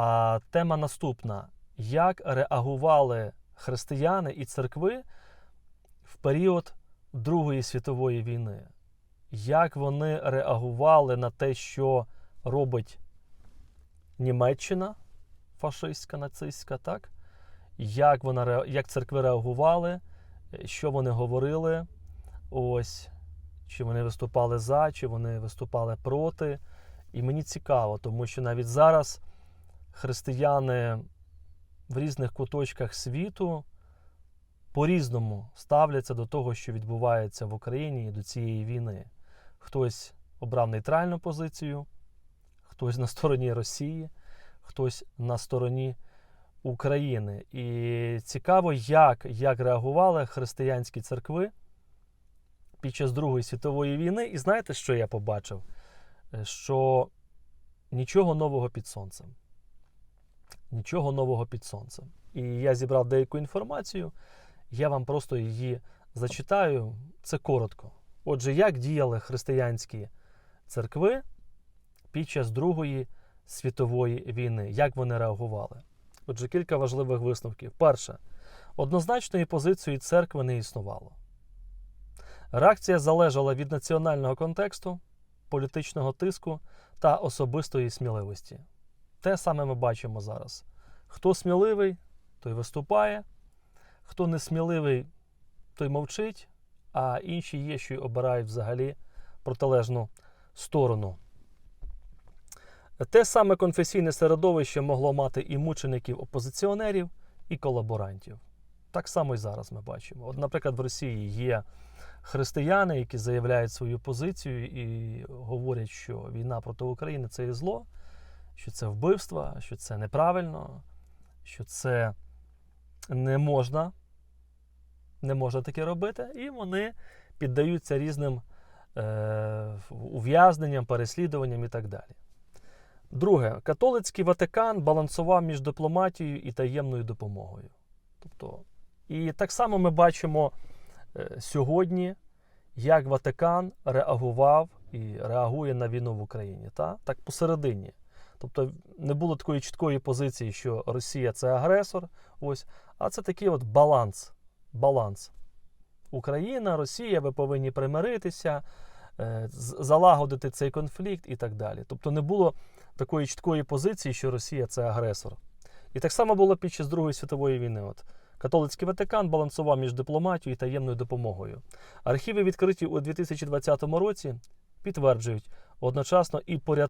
А тема наступна: як реагували християни і церкви в період Другої світової війни? Як вони реагували на те, що робить Німеччина фашистська, нацистська, так? Як, вона, як церкви реагували, що вони говорили? Ось, чи вони виступали за, чи вони виступали проти. І мені цікаво, тому що навіть зараз християни в різних куточках світу по-різному ставляться до того, що відбувається в Україні і до цієї війни. Хтось обрав нейтральну позицію, хтось на стороні Росії, хтось на стороні України. І цікаво, як, як реагували християнські церкви під час Другої світової війни. І знаєте, що я побачив? Е, Що нічого нового під сонцем. Нічого нового під сонцем. І я зібрав деяку інформацію, я вам просто її зачитаю. Це коротко. Отже, як діяли християнські церкви під час Другої світової війни? Як вони реагували? Отже, кілька важливих висновків. Перше, однозначної позиції церкви не існувало. Реакція залежала від національного контексту, політичного тиску та особистої сміливості. Те саме ми бачимо зараз. Хто сміливий, той виступає, хто не сміливий, той мовчить, а інші є, що й обирають взагалі протилежну сторону. Те саме конфесійне середовище могло мати і мучеників опозиціонерів, і колаборантів. Так само і зараз ми бачимо. От, наприклад, в Росії є християни, які заявляють свою позицію і говорять, що війна проти України це є зло, що це вбивство, що це неправильно, що це не можна, не можна таке робити, і вони піддаються різним е, ув'язненням, переслідуванням і так далі. Друге, католицький Ватикан балансував між дипломатією і таємною допомогою. Тобто, і так само ми бачимо е, сьогодні, як Ватикан реагував і реагує на війну в Україні. Та? Так посередині. Тобто не було такої чіткої позиції, що Росія це агресор, ось, а це такий от баланс. баланс. Україна, Росія, ви повинні примиритися, е, залагодити цей конфлікт і так далі. Тобто не було такої чіткої позиції, що Росія це агресор. І так само було під час Другої світової війни. От. Католицький Ватикан балансував між дипломатією і таємною допомогою. Архіви, відкриті у 2020 році, підтверджують одночасно і порятунок.